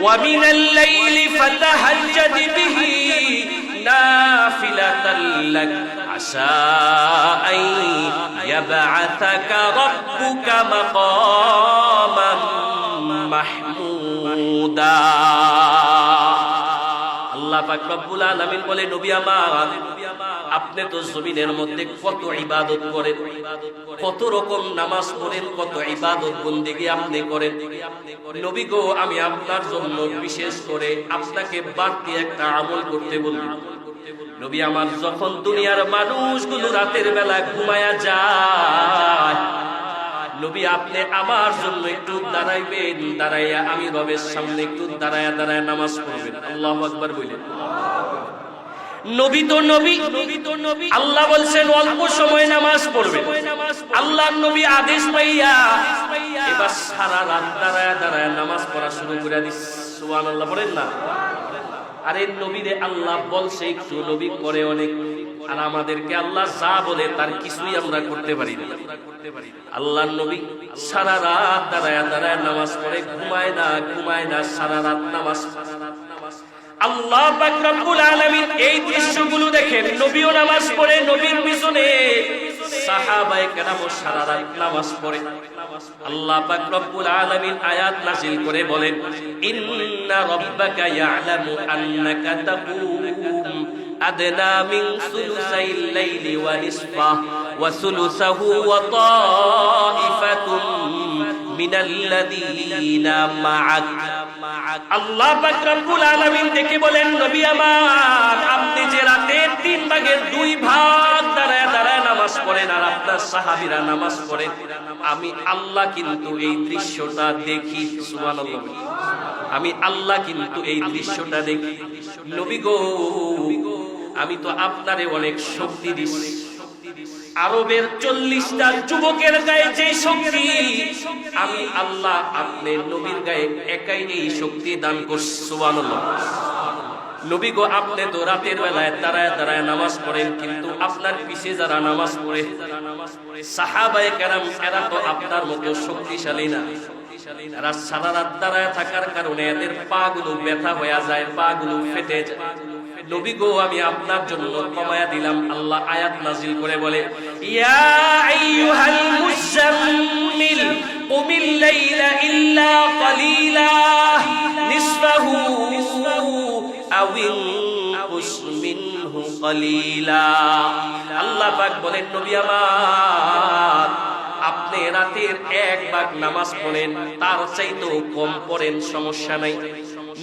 ومن الليل فتهجد به نافلة لك. عسى أن يبعثك ربك مقاما محمودا. আল্লাহ পাক রব্বুল আলামিন বলে, নবী আমার, আপনি তো জমিনের মধ্যে কত ইবাদত করেন, কত রকম নামাজ পড়েন, কত ইবাদত বন্দেগী আপনি করেন। নবী গো, আমি আপনার জন্য বিশেষ করে আপনাকে বাড়তি একটা আমল করতে বলব নবী আমার, যখন দুনিয়ার মানুষগুলো রাতের বেলা ঘুমায়া যায় নবী, আপনি আমার জন্য একটু দাঁড়াইবেন, দাঁড়াইয়া আমি রবের সামনে একটু দাঁড়ায়া দাঁড়ায় নামাজ পড়বেন। আল্লাহ আকবার বললেন নবী নবী নবী নবী আল্লাহ বলছেন নামাজ নবী আদেশ সারা রাত দাঁড়ায় নামাজ পড়া শুরু পড়েন না। আরে আল্লাহ বলছে, একটু নবী করে অনেক। আর আমাদেরকে আল্লাহ যা বলে তার কিছুই আমরা করতে পারি না। আল্লাহ নবী সারা রাত দাঁড়ায় দাঁড়ায় নামাজ পড়ে, ঘুমায় না ঘুমায় না, সারা রাত নামাজ আল্লাহ আলামিন এই দৃশ্যগুলো নবীও নামাজ পড়ে, নবীর পিছনে। সাহাবায়ে সারা রাত নামাজ পড়ে। আল্লাহ আলামিন আয়াত নাযিল করে বলেন, ইন্না রাব্বাকা ইয়ালামু আন্নাকা أدنى من ثلثي الليل ونصفه وثلثه وطائفة من الذين معك আল্লাহ পাক রব্বুল আলামিন দেখে বলেন নবী আমার আপনি যে রাতে তিন ভাগের দুই ভাগ দাঁড়ায় দাঁড়ায় নামাজ পড়েন আর আপনার সাহাবীরা নামাজ পড়েন আমি আল্লাহ কিন্তু এই দৃশ্যটা দেখি সুবহানাল্লাহ আমি আল্লাহ কিন্তু এই দৃশ্যটা দেখি নবী গো আমি তো আপনারে অনেক শক্তি দিচ্ছি আরবের চল্লিশটা যুবকের গায়ে যে শক্তি, আমি আল্লাহ আপনি নবীর গায়ে একাই এই শক্তি দান করছি নবী গো, আপনি তো রাতের বেলায় দাঁড়ায় দাঁড়ায় নামাজ পড়েন, কিন্তু আপনার পিছে যারা নামাজ পড়ে, সাহাবায়ে কেরাম, এরা তো আপনার মতো শক্তিশালী না। সারা রাত দাঁড়ায় থাকার কারণে এদের পা গুলো ব্যথা হয়ে যায়, পা গুলো ফেটে যায়। নবী গো আমি আপনার জন্য কমায়া দিলাম। আল্লাহ আয়াত নাজিল করে বলে, ইয়া ইল্লা কালিলা। আল্লাহ পাক বলেন, নবী আমার, আপনি রাতের এক ভাগ নামাজ পড়েন, তার চাইতেও কম পড়েন, সমস্যা নাই।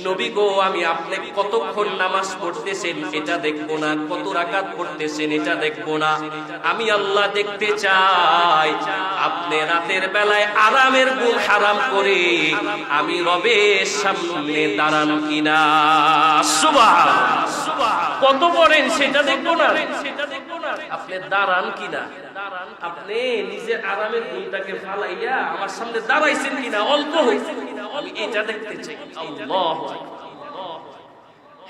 নবী গো আমি আপনি কতক্ষণ নামাজ পড়তেছেন এটা দেখব না, কত রাকাত পড়তেছেন এটা দেখব না। আমি আল্লাহ দেখতে চাই, আপনি রাতের বেলায় আরামের গুণ হারাম করে আমি রবের সামনে দাঁড়ান কিনা। সুবাহ কত পড়েন সেটা দেখব না। সেটা দেখব না আপনি দাঁড়ান কিনা। আপনি নিজের আরামের গুণটাকে ফালাইয়া আমার সামনে দাঁড়াইছেন কিনা, অল্প হয়েছে আমি এটা দেখতে চাই। আল্লাহ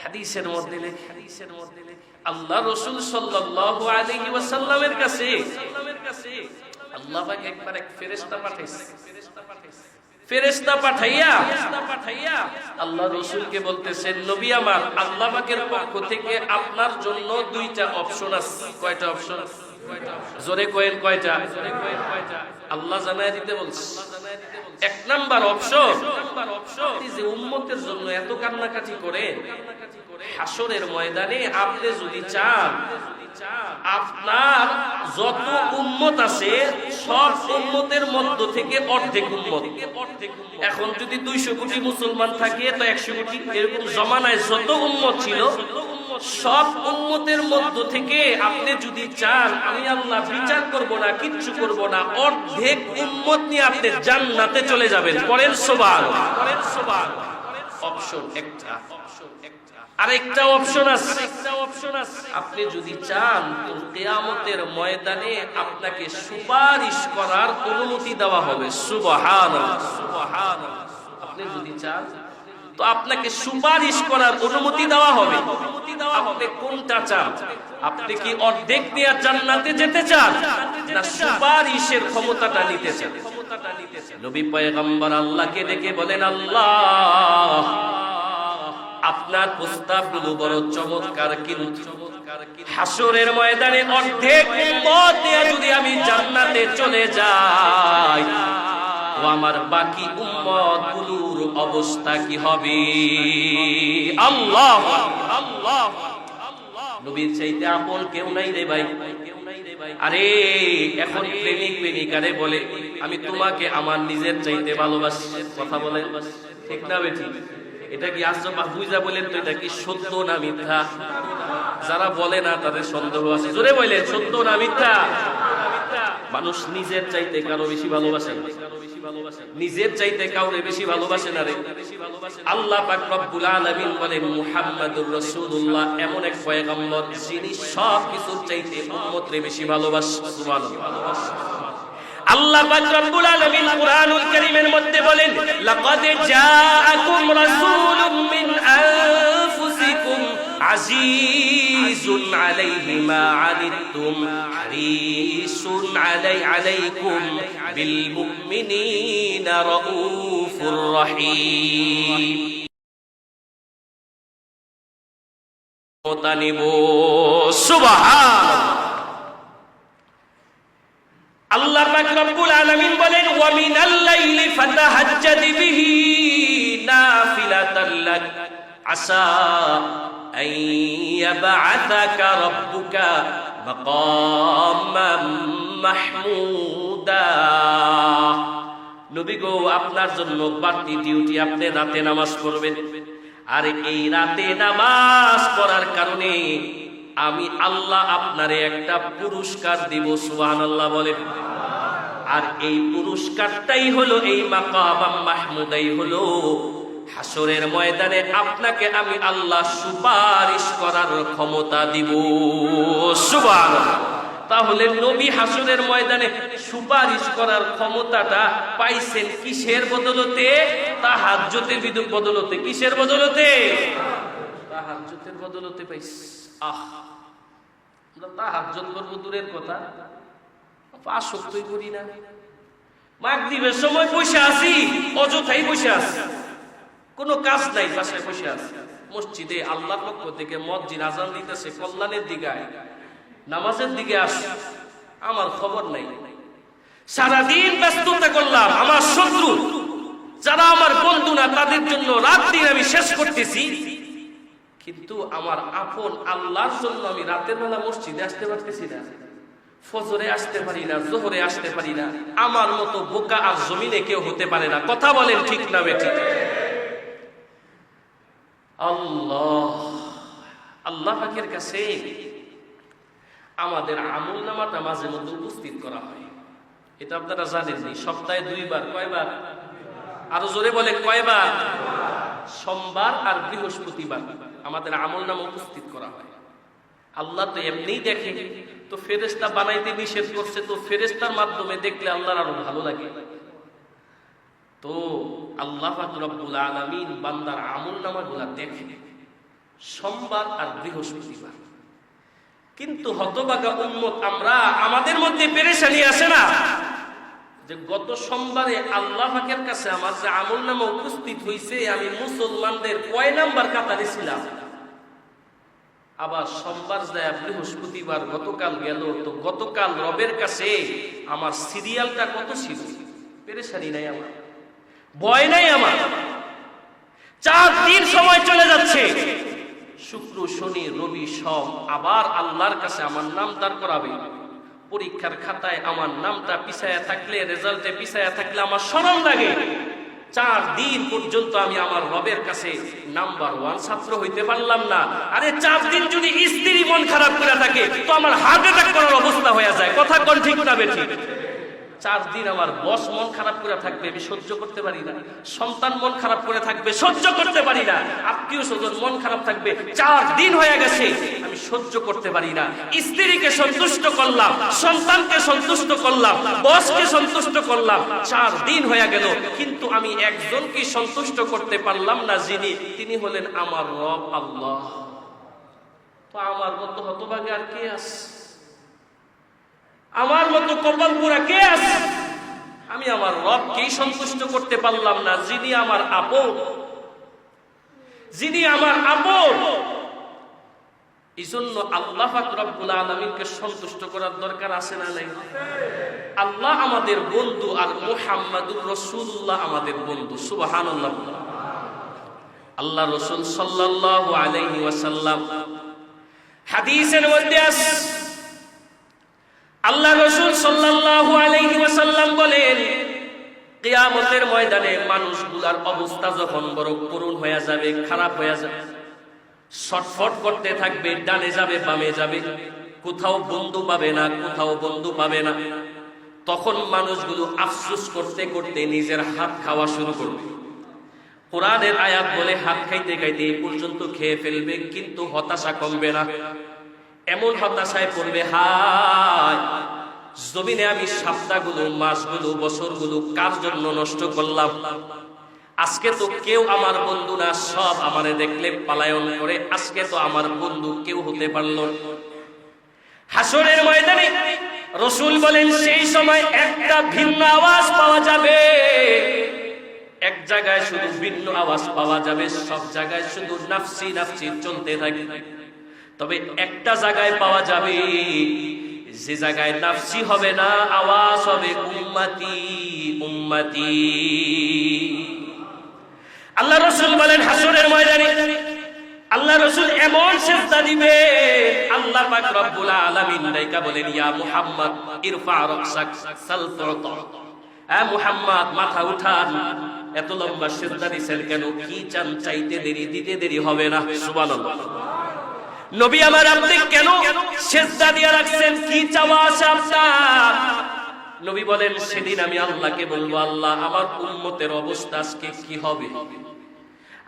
হাদিসের মধ্যে লেখে হাদিসের মধ্যে আল্লাহ রসুল সাল্লাল্লাহু আলাইহি ওয়াসাল্লামের কাছে আল্লাহ পাক একবার এক ফেরেশতা পাঠাইছে। ফেরেশতা পাঠাইয়া পাঠাইয়া আল্লাহ রসুলকে বলতেছেন নবী আমার আল্লাহ পাকের পক্ষ থেকে আপনার জন্য দুইটা অপশন আছে। কয়টা অপশন? জোরে কোয়েন কয়টা? আল্লাহ জানায় দিতে বলছে। এক নাম্বার অপশন যে উম্মতের জন্য এত কান্নাকাটি করেন, হাসরের ময়দানে আপনি যদি চান, আপনার যত উম্মত আছে, সব মধ্য থেকে অর্ধেক এখন যদি দুইশো কোটি মুসলমান থাকে, তো একশো কোটি, এরকম জমানায় যত উম্মত ছিল সব উম্মতের মধ্য থেকে আপনি যদি চান, আমি আল্লাহ বিচার করব না, কিচ্ছু করব না, অর্ধেক উম্মত নিয়ে আপনি জান্নাতে চলে যাবেন। পরের সোবাল পরের সোবাল অপশন একটা। আরেকটা অপশন আছে। একটা অপশন আছে আপনি যদি চান, তো কিয়ামতের ময়দানে আপনাকে সুপারিশ করার অনুমতি দেওয়া হবে। সুবহানাল্লাহ সুবহানাল্লাহ। আপনি যদি চান তো আপনাকে সুপারিশ করার অনুমতি দেওয়া হবে। আপনি কোনটা চান? আপনি কি অর্ধেক নিয়ে জান্নাতে যেতে চান, না সুপারিশের ক্ষমতাটা নিতে চান? নবী পয়গম্বর আল্লাহকে ডেকে বলেন, আল্লাহ, আপনার প্রস্তাবগুলো বড় চমৎকার কিন্তু হাসরের ময়দানে অর্ধেক উম্মত যদি আমি জান্নাতে চলে যাই, ও আমার বাকি উম্মতগুলোর অবস্থা কি হবে? আল্লাহ আল্লাহ নবীর চাইতে আপন কেউ নাই রে ভাই। আরে, এখন প্রেমিক প্রেমিকারে বলে, আমি তোমাকে আমার নিজের চাইতে ভালোবাসি। কথা বলে? ঠিক না বেঠি এটা কি আশ্চর্য বুঝা বলেন তো, এটা কি সত্য না মিথ্যা? যারা বলে না, তাদের সন্দেহ আছে। জোরে বলে সত্য না মিথ্যা? মানুষ নিজের চাইতে কারও বেশি ভালোবাসে নিজের চাইতে কাউরে বেশি ভালোবাসে না রে। আল্লাহ পাক রব্বুল আলামিন বলেন, মুহাম্মাদুর রাসূলুল্লাহ। এমন এক পয়গম্বর যিনি সব কিছুর চাইতে উম্মতরে বেশি ভালোবাসেন সুবহানাল্লাহ। আল্লাহ পাক রব্বুল আলামিন কুরআনুল কারীমের মধ্যে বলেন, লাকাদ জাআকুম রাসূলুম মিন আনফুসিকুম আজিজুন আলাইহি মা আনিতুম, হারিসুন আলাই, আলাইকুম বিল মুমিনিনা রাউফুর রহিম। তানিব, সুবহানাল্লাহ। আল্লাহ পাক রব্বুল আলামিন বলেন, ওয়া মিনাল লাইলি ফাতাহাজ্জাদ বিহি নাফিলাতাল লাক, আসা আন ইয়াবআসাকা রাব্বুকা মাকামাম মাহমুদা নবী আপনার জন্য বাড়তি ডিউটি আপনি রাতে নামাজ পড়বেন। আর এই রাতে নামাজ পড়ার কারণে আমি আল্লাহ আপনারে একটা পুরস্কার দিব সুবহান আল্লাহ বলে আর এই পুরস্কারটাই হলো এই মাকাবাম মাহমুদাই হলো হাসরের ময়দানে আপনাকে আমি আল্লাহ সুপারিশ করার ক্ষমতা দিব। সুবহান তাহলে নবী হাসরের ময়দানে সুপারিশ করার ক্ষমতাটা পাইছেন কিসের বদলতে? তা তাহাজ্জুতের বিদুক বদলতে। কিসের বদলতে? তাহাজ্জুতের বদলতে পাইছে। আহ! আমরা তাহাজ্জুদ করব দূরের কথা। সত্যই করি না। মাগরিবের সময় বসে আছি, অযথাই বসে আছি। কোনো কাজ নাই, বাসায় বসে আছি। মসজিদে আল্লাহর পক্ষ থেকে মসজিদ আজান দিতেছে, কল্যাণের দিকে নামাজের দিকে আস, আমার খবর নাই। সারাদিন ব্যস্ততা করলাম, আমার শত্রু, যারা আমার বন্ধু না, তাদের জন্য রাত দিন আমি শেষ করতেছি। কিন্তু আমার আপন আল্লাহর জন্য আমি রাতের বেলা মসজিদে আসতে পারতেছি না। ফজরে আসতে পারি না, জোহরে আসতে পারি না। আমার মতো বোকা আর জমিনে কেউ হতে পারে না। কথা বলেন ঠিক না বেঠি আল্লাহ আল্লাহ পাকের কাছে আমাদের আমল নামাটা মাঝে মধ্যে উপস্থিত করা হয়। এটা আপনারা জানেননি, সপ্তাহে দুইবার, কয়বার? আরও জোরে বলে কয়বার? সোমবার আর বৃহস্পতিবার আমাদের আমল নামা উপস্থিত করা হয়। আল্লাহ তো এমনিই দেখে, তো ফেরেস্তা বানাইতে নিষেধ করছে, তো ফেরেস্তার মাধ্যমে দেখলে আল্লাহর আরও ভালো লাগে। তো আল্লাহ রব্বুল আলমিন বান্দার আমল নামাগুলা দেখে, সোমবার আর বৃহস্পতিবার। কিন্তু হতবাগা উন্মত আমরা আমাদের মধ্যে পেরেশানি আসে না? যে গত সোমবারে আল্লাহ কাছে আমার যে আমল নামা উপস্থিত হয়েছে আমি মুসলমানদের কয় নাম্বার কাতারে ছিলাম আবার সোমবার যায় বৃহস্পতিবার গতকাল গেল, তো গতকাল রবের কাছে আমার সিরিয়ালটা কত ছিল? পেরেশানি নাই আমার। ভয় নাই আমার। চার দিন সময় চলে যাচ্ছে। শুক্র, শনি, রবি সব আবার আল্লাহর কাছে আমার নাম দাঁড় করাবে। পরীক্ষার খাতায় আমার নামটা পিছায়া থাকলে, রেজাল্টে পিছায়া থাকলে আমার স্মরণ লাগে। চার দিন পর্যন্ত আমি আমার রবের কাছে নাম্বার ওয়ান ছাত্র হইতে পারলাম না। আরে চার দিন যদি স্ত্রী মন খারাপ করে থাকে, তো আমার হার্ট অ্যাটাক করার অবস্থা হয়ে যায়। কথা কোন ঠিক না বেঠিক। চার দিন আমার বস মন খারাপ করে থাকবে, আমি সহ্য করতে পারি না। সন্তান মন খারাপ করে থাকবে, সহ্য করতে পারি না। আত্মীয় স্বজন মন খারাপ থাকবে, চার দিন হয়ে গেছে, আমি সহ্য করতে পারি না। স্ত্রীকে সন্তুষ্ট করলাম, সন্তানকে সন্তুষ্ট করলাম, বসকে সন্তুষ্ট করলাম, চার দিন হয়ে গেল, কিন্তু আমি একজনকে সন্তুষ্ট করতে পারলাম না যিনি, তিনি হলেন আমার রব আল্লাহ। তো আমার মতো হতভাগে আর কে আছে? আমার মতো কপাল পুরা কে আছে? আমি আমার রবকেই সন্তুষ্ট করতে পারলাম না, যিনি আমার আপন। যিনি আমার আপন। এই জন্য আল্লাহ রব্বুল আলমিনকে সন্তুষ্ট করার দরকার আছে না নাই? আল্লাহ আমাদের বন্ধু আর মুহাম্মাদুর রসুল্লাহ আমাদের বন্ধু সুবাহান আল্লাহ রসুল সাল্লাল্লাহু আলাইহি ওয়াসাল্লাম হাদিসের মধ্যে আছে আল্লাহ রসুল সাল্লাল্লাহু আলাইহি ওয়াসাল্লাম বলেন, কিয়ামতের ময়দানে মানুষগুলার অবস্থা যখন বড় করুণ হয়ে যাবে, খারাপ হয়ে যাবে, ছটফট করতে থাকবে ডানে যাবে, বামে যাবে, কোথাও বন্ধু পাবে না, কোথাও বন্ধু পাবে না, তখন মানুষগুলো আফসুস করতে করতে নিজের হাত খাওয়া শুরু করবে। কোরআনের আয়াত বলে হাত খাইতে খাইতে পর্যন্ত খেয়ে ফেলবে, কিন্তু হতাশা কমবে না। এমন হতাশায় পড়বে, হায়। জমিনে আমি সপ্তাহগুলো মাসগুলো বছরগুলো কার জন্য নষ্ট করলাম? আজকে তো কেউ আমার বন্ধু না, সব আমারে দেখলে পালায়ন করে, আজকে তো আমার বন্ধু কেউ হতে পারল। হাসরের ময়দানে রসুল বলেন, সেই সময় একটা ভিন্ন আওয়াজ পাওয়া যাবে। এক জায়গায় শুধু ভিন্ন আওয়াজ পাওয়া যাবে, সব জায়গায় শুধু নাফসি নাফসি চলতে থাকবে। তবে একটা জায়গায় পাওয়া যাবে। যে জায়গায় নাফসি হবে না, আওয়াজ হবে উম্মতি উম্মতি। আল্লাহ রসুল বলেন, হাসরের ময়দানে আল্লাহ রসুল এমন সেজদা দিবে, আল্লাহ পাক রব্বুল আলামিন নাইকা বলেন, ইয়া মুহাম্মদ, ইরফা রাকসাক, সাল এ মুহাম্মদ, মাথা উঠান। এত লম্বা সেজদা দিছেন কেন? কি চান, চাইতে দেরি, দিতে দেরি হবে না? সুবহানাল্লাহ। নবী আমার আপনি কেন সেজদা দিয়ে রাখছেন? কি চাওয়া আছে আপনার? নবী বলেন, সেদিন আমি আল্লাহকে বলব, আল্লাহ, আমার উম্মতের অবস্থা আজকে কি হবে?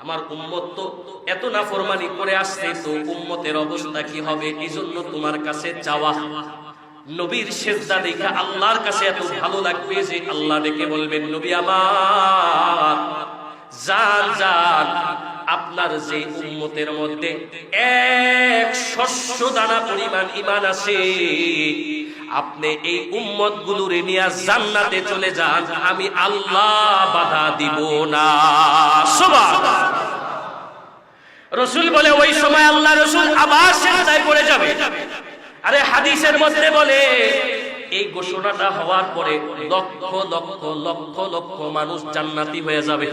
আমার উম্মত তো এত না নাফরমানি করে আসছে, তো উম্মতের অবস্থা কি হবে? এই জন্য তোমার কাছে চাওয়া নবীর সেজদা দেখা আল্লাহর কাছে এত ভালো লাগবে যে আল্লাহ দেখে বলবেন, নবী আমার জান জান আপনার যে উম্মতের মধ্যে এক শস্য দানা পরিমাণ ইমান আছে, আপনি এই উম্মত গুলোরে জান্নাতে চলে যান, আমি আল্লাহ বাধা দিব না। রসুল বলে, ওই সময় আল্লাহ রসুল আবার যাবে। আরে হাদিসের মধ্যে বলে, এই ঘোষণাটা হওয়ার পরে লক্ষ লক্ষ লক্ষ লক্ষ মানুষ জান্নাতি হয়ে যাবে।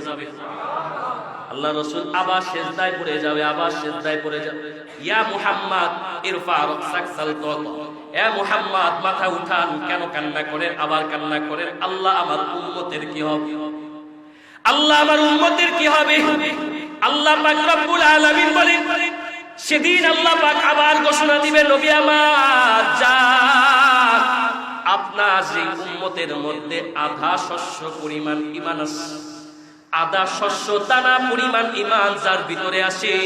আল্লাহ রসুল আবার সেজদায় পড়ে যাবে, আবার সেজদায় পড়ে যাবে। ইয়া মুহাম্মদ ইরফা রাকসাক সালতাত এ মুহাম্মদ, মাথা উঠান, কেন কান্না করেন, আবার কান্না করেন? আল্লাহ আমার উম্মতের কি হবে? আল্লাহ আমার উম্মতের কি হবে? আল্লাহ পাক রব্বুল আলামিন বলেন, সেদিন আল্লাহ পাক আবার ঘোষণা দিবে, নবী আমার যান আপনার যে উম্মতের মধ্যে আধা শস্য পরিমাণ ইমান আছে। আদা শস্য, দানা পরিমাণ ইমান যার ভিতরে আসে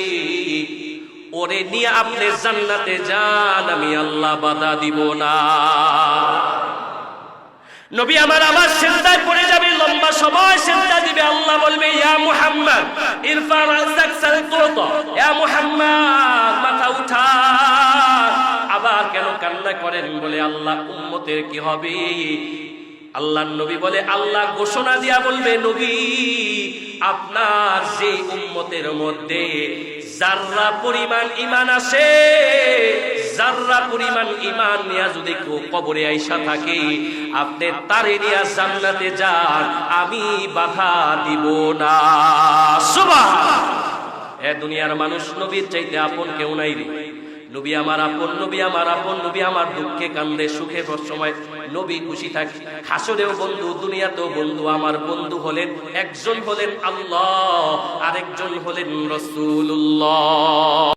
ওরে নিয়ে আপনি জান্নাতে যান, আমি আল্লাহ বাধা দিব না। নবী আমার আমার সেজদায় পড়ে যাবে, লম্বা সময় সেজদা দিবে, আল্লাহ বলবে, ইয়া মুহাম্মদ ইরফা রাসাক সালতুত ইয়া মুহাম্মদ, মাথা উঠা। আবার কেন কান্না করেন বলে আল্লাহ, উম্মতের কি হবে? আল্লাহ নবী বলে, আল্লাহ ঘোষণা দিয়া বলবে, নবী, আপনার যে উম্মতের মধ্যে জাররা পরিমাণ ইমান আছে জাররা পরিমাণ ইমান নিয়া যদি কেউ কবরে আইসা থাকে, আপনি তারে নিয়া জান্নাতে যান, আমি বাধা দিব না। সুবাহ এ দুনিয়ার মানুষ নবীর চাইতে আপন কেউ নাই রে। নবী আমার আপন, নবী আমার আপন, নবী আমার দুঃখে কান্দে, সুখে সময় নবী খুশি থাকে। হাসরেও বন্ধু, দুনিয়াতেও বন্ধু, আমার বন্ধু হলেন, একজন হলেন আল্লাহ, আরেকজন হলেন রসুল্লাহ